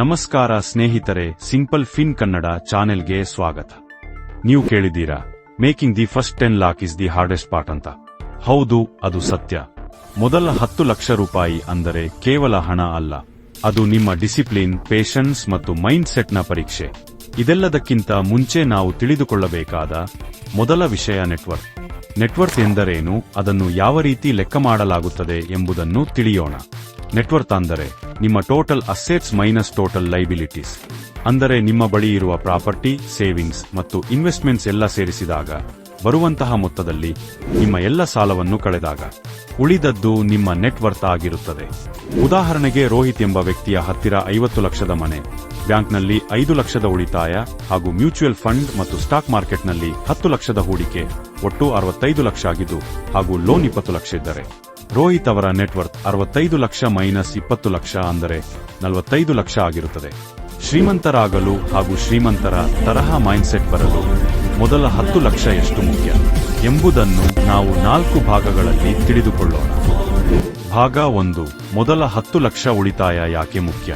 ನಮಸ್ಕಾರ ಸ್ನೇಹಿತರೆ, simple fin Kannada ಚಾನೆಲ್ಗೆ ಸ್ವಾಗತ. ನೀವು ಕೇಳಿದ್ದೀರಾ, making the first ten lakh is the hardest part ಅಂತ. ಹೌದು, ಅದು ಸತ್ಯ. ಮೊದಲ ಹತ್ತು ಲಕ್ಷ ರೂಪಾಯಿ ಅಂದರೆ ಕೇವಲ ಹಣ ಅಲ್ಲ. ಅದು ನಿಮ್ಮ ಡಿಸಿಪ್ಲಿನ್, ಪೇಷನ್ಸ್ ಮತ್ತು ಮೈಂಡ್ ಸೆಟ್ನ ಪರೀಕ್ಷೆ. ಇದೆಲ್ಲದಕ್ಕಿಂತ ಮುಂಚೆ ನಾವು ತಿಳಿದುಕೊಳ್ಳಬೇಕಾದ ಮೊದಲ ವಿಷಯ ನೆಟ್ವರ್ಕ್. ನೆಟ್ವರ್ಕ್ ಎಂದರೇನು, ಅದನ್ನು ಯಾವ ರೀತಿ ಲೆಕ್ಕ ಮಾಡಲಾಗುತ್ತದೆ ಎಂಬುದನ್ನು ತಿಳಿಯೋಣ. ನೆಟ್ವರ್ಕ್ ಅಂದರೆ ನಿಮ್ಮ total assets minus total liabilities. ಅಂದರೆ ನಿಮ್ಮ ಬಳಿ ಇರುವ ಪ್ರಾಪರ್ಟಿ, ಸೇವಿಂಗ್ಸ್ ಮತ್ತು ಇನ್ವೆಸ್ಟ್ಮೆಂಟ್ಸ್ ಎಲ್ಲ ಸೇರಿಸಿದಾಗ, ಬರುವಂತಹ ಮೊತ್ತದಲ್ಲಿ ನಿಮ್ಮ ಎಲ್ಲ ಸಾಲವನ್ನು ಕಳೆದಾಗ ಉಳಿದದ್ದು ನಿಮ್ಮ ನೆಟ್ವರ್ತ್ ಆಗಿರುತ್ತದೆ. ಉದಾಹರಣೆಗೆ ರೋಹಿತ್ ಎಂಬ ವ್ಯಕ್ತಿಯ ಹತ್ತಿರ ಐವತ್ತು ಲಕ್ಷದ ಮನೆ, ಬ್ಯಾಂಕ್ನಲ್ಲಿ ಐದು ಲಕ್ಷದ ಉಳಿತಾಯ ಹಾಗೂ ಮ್ಯೂಚುವಲ್ ಫಂಡ್ ಮತ್ತು ಸ್ಟಾಕ್ ಮಾರ್ಕೆಟ್ನಲ್ಲಿ ಹತ್ತು ಲಕ್ಷದ ಹೂಡಿಕೆ, ಒಟ್ಟು ಅರವತ್ತೈದು ಲಕ್ಷ ಆಗಿದ್ದು ಹಾಗೂ ಲೋನ್ ಇಪ್ಪತ್ತು ಲಕ್ಷ ಇದ್ದರೆ. ರೋಹಿತ್ ಅವರ ನೆಟ್ವರ್ತ್ ಅರವತ್ತೈದು ಲಕ್ಷ ಮೈನಸ್ ಇಪ್ಪತ್ತು ಲಕ್ಷ ಅಂದರೆ ನಲವತ್ತೈದು ಲಕ್ಷ ಆಗಿರುತ್ತದೆ. ಶ್ರೀಮಂತರಾಗಲು ಹಾಗೂ ಶ್ರೀಮಂತರ ತರಹ ಮೈಂಡ್ಸೆಟ್ ಬರಲು ಮೊದಲ ಹತ್ತು ಲಕ್ಷ ಎಷ್ಟು ಮುಖ್ಯ ಎಂಬುದನ್ನು ನಾವು ನಾಲ್ಕು ಭಾಗಗಳಲ್ಲಿ ತಿಳಿದುಕೊಳ್ಳೋಣ. ಭಾಗ ಒಂದು, ಮೊದಲ ಹತ್ತು ಲಕ್ಷ ಉಳಿತಾಯ ಯಾಕೆ ಮುಖ್ಯ?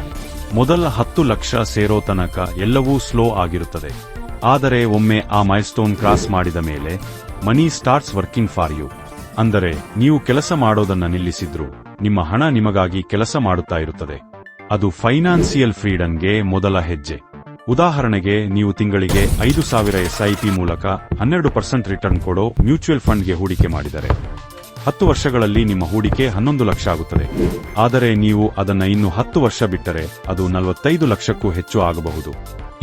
ಮೊದಲ ಹತ್ತು ಲಕ್ಷ ಸೇರೋ ತನಕ ಎಲ್ಲವೂ ಸ್ಲೋ ಆಗಿರುತ್ತದೆ. ಆದರೆ ಒಮ್ಮೆ ಆ ಮೈಲ್ಸ್ಟೋನ್ ಕ್ರಾಸ್ ಮಾಡಿದ ಮೇಲೆ money starts working for you ಅಂದರೆ, ನೀವು ಕೆಲಸ ಮಾಡೋದನ್ನ ನಿಲ್ಲಿಸಿದ್ರು, ನಿಮ್ಮ ಹಣ ನಿಮಗಾಗಿ ಕೆಲಸ ಮಾಡುತ್ತಾ ಇರುತ್ತದೆ. ಅದು ಫೈನಾನ್ಸಿಯಲ್ ಫ್ರೀಡಂಗೆ ಮೊದಲ ಹೆಜ್ಜೆ. ಉದಾಹರಣೆಗೆ, ನೀವು ತಿಂಗಳಿಗೆ ಐದು ಸಾವಿರ ಎಸ್ಐಪಿ ಮೂಲಕ ಹನ್ನೆರಡು ಪರ್ಸೆಂಟ್ ರಿಟರ್ನ್ ಕೊಡೋ ಮ್ಯೂಚುವಲ್ ಫಂಡ್ಗೆ ಹೂಡಿಕೆ ಮಾಡಿದರೆ. ಹತ್ತು ವರ್ಷಗಳಲ್ಲಿ ನಿಮ್ಮ ಹೂಡಿಕೆ ಹನ್ನೊಂದು ಲಕ್ಷ ಆಗುತ್ತದೆ. ಆದರೆ ನೀವು ಅದನ್ನ ಇನ್ನು ಹತ್ತು ವರ್ಷ ಬಿಟ್ಟರೆ, ಅದು ನಲವತ್ತೈದು ಲಕ್ಷಕ್ಕೂ ಹೆಚ್ಚು ಆಗಬಹುದು.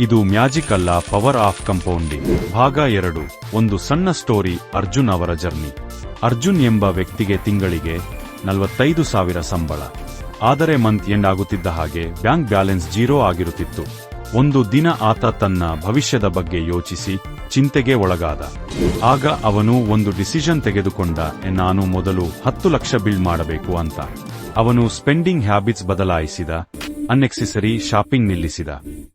ಇದು ಮ್ಯಾಜಿಕ್ ಅಲ್ಲ, ಪವರ್ ಆಫ್ ಕಂಪೌಂಡಿಂಗ್. ಭಾಗ ಎರಡು, ಒಂದು ಸಣ್ಣ ಸ್ಟೋರಿ ಅರ್ಜುನ್ ಅವರ ಜರ್ನಿ. ಅರ್ಜುನ್ ಎಂಬ ವ್ಯಕ್ತಿಗೆ ತಿಂಗಳಿಗೆ ನಲವತ್ತೈದು ಸಾವಿರ ಸಂಬಳ. ಆದರೆ ಮಂತ್ ಎಂಡ್ ಆಗುತ್ತಿದ್ದ ಹಾಗೆ ಬ್ಯಾಂಕ್ ಬ್ಯಾಲೆನ್ಸ್ ಜೀರೋ ಆಗಿರುತ್ತಿತ್ತು. ಒಂದು ದಿನ ಆತ ತನ್ನ ಭವಿಷ್ಯದ ಬಗ್ಗೆ ಯೋಚಿಸಿ ಚಿಂತೆಗೆ ಒಳಗಾದ. ಆಗ ಅವನು ಒಂದು ಡಿಸಿಷನ್ ತೆಗೆದುಕೊಂಡ ನಾನು ಮೊದಲು ಹತ್ತು ಲಕ್ಷ ಬಿಲ್ಡ್ ಮಾಡಬೇಕು ಅಂತ. ಅವನು ಸ್ಪೆಂಡಿಂಗ್ ಹ್ಯಾಬಿಟ್ಸ್ ಬದಲಾಯಿಸಿದ, ಅನ್ನೆಕ್ಸೆಸರಿ ಶಾಪಿಂಗ್ ನಿಲ್ಲಿಸಿದ.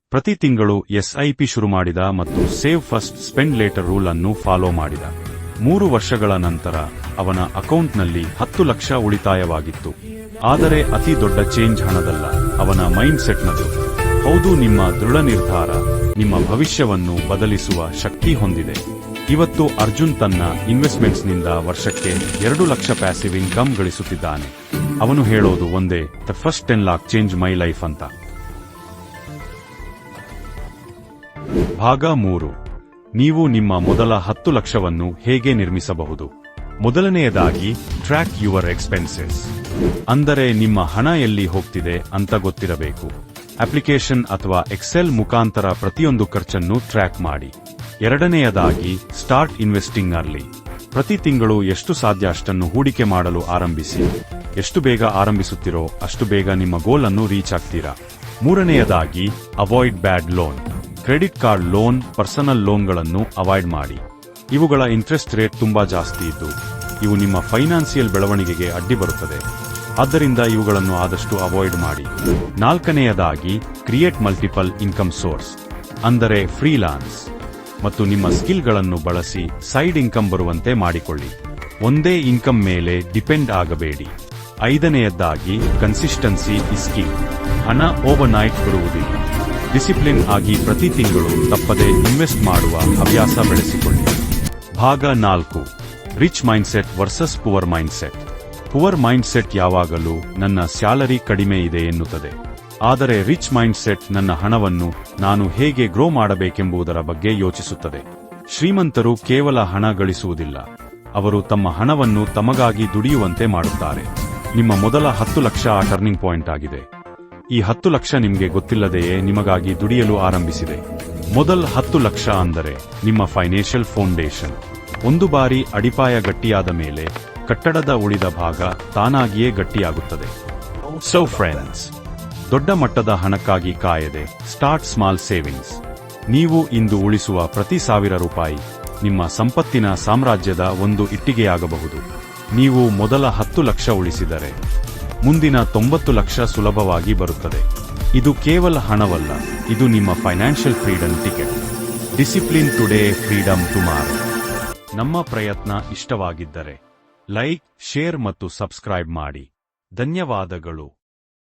ಪ್ರತಿ ತಿಂಗಳು ಎಸ್ಐಪಿ ಶುರು ಮಾಡಿದ ಮತ್ತು save first spend later rule ಅನ್ನು ಫಾಲೋ ಮಾಡಿದ. ಮೂರು ವರ್ಷಗಳ ನಂತರ ಅವನ ಅಕೌಂಟ್ನಲ್ಲಿ ಹತ್ತು ಲಕ್ಷ ಉಳಿತಾಯವಾಗಿತ್ತು. ಆದರೆ ಅತಿ ದೊಡ್ಡ ಚೇಂಜ್ ಹಣದಲ್ಲ, ಅವನ ಮೈಂಡ್ ಸೆಟ್ನದು ಹೌದು, ನಿಮ್ಮ ದೃಢ ನಿರ್ಧಾರ, ನಿಮ್ಮ ಭವಿಷ್ಯವನ್ನು ಬದಲಿಸುವ ಶಕ್ತಿ ಹೊಂದಿದೆ. ಇವತ್ತು ಅರ್ಜುನ್ ತನ್ನ ಇನ್ವೆಸ್ಟ್ಮೆಂಟ್ಸ್ನಿಂದ ವರ್ಷಕ್ಕೆ ಎರಡು ಲಕ್ಷ ಪ್ಯಾಸಿವ್ ಇನ್ಕಮ್ ಗಳಿಸುತ್ತಿದ್ದಾನೆ. ಅವನು ಹೇಳೋದು ಒಂದೇ, the first ten lakh change my life ಅಂತ. ಭಾಗ ಮೂರು. ನೀವು ನಿಮ್ಮ ಮೊದಲ ಹತ್ತು ಲಕ್ಷವನ್ನು ಹೇಗೆ ನಿರ್ಮಿಸಬಹುದು? ಮೊದಲನೆಯದಾಗಿ ಟ್ರ್ಯಾಕ್ ಯುವರ್ ಎಕ್ಸ್ಪೆನ್ಸಸ್ ಅಂದರೆ ನಿಮ್ಮ ಹಣ ಎಲ್ಲಿ ಹೋಗ್ತಿದೆ ಅಂತ ಗೊತ್ತಿರಬೇಕು. ಅಪ್ಲಿಕೇಶನ್ ಅಥವಾ ಎಕ್ಸೆಲ್ ಮುಖಾಂತರ ಪ್ರತಿಯೊಂದು ಖರ್ಚನ್ನು ಟ್ರ್ಯಾಕ್ ಮಾಡಿ. ಎರಡನೆಯದಾಗಿ ಸ್ಟಾರ್ಟ್ ಇನ್ವೆಸ್ಟಿಂಗ್ ಅರ್ಲಿ ಪ್ರತಿ ತಿಂಗಳು ಎಷ್ಟು ಸಾಧ್ಯ ಅಷ್ಟನ್ನು ಹೂಡಿಕೆ ಮಾಡಲು ಆರಂಭಿಸಿ. ಎಷ್ಟು ಬೇಗ ಆರಂಭಿಸುತ್ತಿರೋ ಅಷ್ಟು ಬೇಗ ನಿಮ್ಮ ಗೋಲ್ ಅನ್ನು ರೀಚ್ ಆಗ್ತೀರಾ? ಮೂರನೆಯದಾಗಿ avoid bad loan credit card loan, personal ಲೋನ್ಗಳನ್ನು avoid ಮಾಡಿ. ಇವುಗಳ ಇಂಟ್ರೆಸ್ಟ್ ರೇಟ್ ತುಂಬಾ ಜಾಸ್ತಿ ಇದ್ದು, ಇವು ನಿಮ್ಮ ಫೈನಾನ್ಸಿಯಲ್ ಬೆಳವಣಿಗೆಗೆ ಅಡ್ಡಿ ಬರುತ್ತದೆ. ಆದ್ದರಿಂದ ಇವುಗಳನ್ನು ಆದಷ್ಟು ಅವಾಯ್ಡ್ ಮಾಡಿ. ನಾಲ್ಕನೆಯದಾಗಿ, ಕ್ರಿಯೇಟ್ ಮಲ್ಟಿಪಲ್ ಇನ್ಕಮ್ ಸೋರ್ಸ್, ಅಂದರೆ ಫ್ರೀಲಾನ್ಸ್. ಮತ್ತು ನಿಮ್ಮ ಸ್ಕಿಲ್ಗಳನ್ನು ಬಳಸಿ ಸೈಡ್ ಇನ್ಕಮ್ ಬರುವಂತೆ ಮಾಡಿಕೊಳ್ಳಿ. ಒಂದೇ ಇನ್ಕಮ್ ಮೇಲೆ ಡಿಪೆಂಡ್ ಆಗಬೇಡಿ. ಐದನೆಯದ್ದಾಗಿ ಕನ್ಸಿಸ್ಟೆನ್ಸಿ ಇಸ್ಕಿ ಹಣ ಓವರ್ ನೈಟ್ ಬರುವುದಿಲ್ಲ. ಡಿಸಿಪ್ಲಿನ್ ಆಗಿ ಪ್ರತಿ ತಿಂಗಳು ತಪ್ಪದೆ ಇನ್ವೆಸ್ಟ್ ಮಾಡುವ ಹವ್ಯಾಸ ಬೆಳೆಸಿಕೊಳ್ಳಿ. ಭಾಗ ನಾಲ್ಕು. Rich mindset versus poor mindset. Poor mindset ಯಾವಾಗಲೂ ನನ್ನ ಸ್ಯಾಲರಿ ಕಡಿಮೆ ಇದೆ ಎನ್ನುತ್ತದೆ. ಆದರೆ ರಿಚ್ ಮೈಂಡ್ಸೆಟ್ ನನ್ನ ಹಣವನ್ನು ನಾನು ಹೇಗೆ ಗ್ರೋ ಮಾಡಬೇಕೆಂಬುದರ ಬಗ್ಗೆ ಯೋಚಿಸುತ್ತದೆ. ಶ್ರೀಮಂತರು ಕೇವಲ ಹಣ ಗಳಿಸುವುದಿಲ್ಲ. ಅವರು ತಮ್ಮ ಹಣವನ್ನು ತಮಗಾಗಿ ದುಡಿಯುವಂತೆ ಮಾಡುತ್ತಾರೆ. ನಿಮ್ಮ ಮೊದಲ ಹತ್ತು ಲಕ್ಷ ಟರ್ನಿಂಗ್ ಪಾಯಿಂಟ್ ಆಗಿದೆ. ಈ ಹತ್ತು ಲಕ್ಷ ನಿಮಗೆ ಗೊತ್ತಿಲ್ಲದೆಯೇ ನಿಮಗಾಗಿ ದುಡಿಯಲು ಆರಂಭಿಸಿದೆ. ಮೊದಲ್ ಹತ್ತು ಲಕ್ಷ ಅಂದರೆ ನಿಮ್ಮ ಫೈನಾನ್ಷಿಯಲ್ ಫೌಂಡೇಶನ್. ಒಂದು ಬಾರಿ ಅಡಿಪಾಯ ಗಟ್ಟಿಯಾದ ಮೇಲೆ ಕಟ್ಟಡದ ಉಳಿದ ಭಾಗ ತಾನಾಗಿಯೇ ಗಟ್ಟಿಯಾಗುತ್ತದೆ. ಸೊ ಫ್ರೆಂಡ್ಸ್ ದೊಡ್ಡ ಮಟ್ಟದ ಹಣಕ್ಕಾಗಿ ಕಾಯದೆ ಸ್ಟಾರ್ಟ್ ಸ್ಮಾಲ್ ಸೇವಿಂಗ್ಸ್ ನೀವು ಇಂದು ಉಳಿಸುವ ಪ್ರತಿ ಸಾವಿರ ರೂಪಾಯಿ ನಿಮ್ಮ ಸಂಪತ್ತಿನ ಸಾಮ್ರಾಜ್ಯದ ಒಂದು ಇಟ್ಟಿಗೆಯಾಗಬಹುದು. ನೀವು ಮೊದಲ ಹತ್ತು ಲಕ್ಷ ಉಳಿಸಿದರೆ ಮುಂದಿನ ತೊಂಬತ್ತು ಲಕ್ಷ ಸುಲಭವಾಗಿ ಬರುತ್ತದೆ. ಇದು ಕೇವಲ ಹಣವಲ್ಲ, ಇದು ನಿಮ್ಮ financial freedom ticket. Discipline today freedom tomorrow. ನಮ್ಮ ಪ್ರಯತ್ನ ಇಷ್ಟವಾಗಿದ್ದರೆ ಲೈಕ್, ಶೇರ್ ಮತ್ತು ಸಬ್ಸ್ಕ್ರೈಬ್ ಮಾಡಿ. ಧನ್ಯವಾದಗಳು.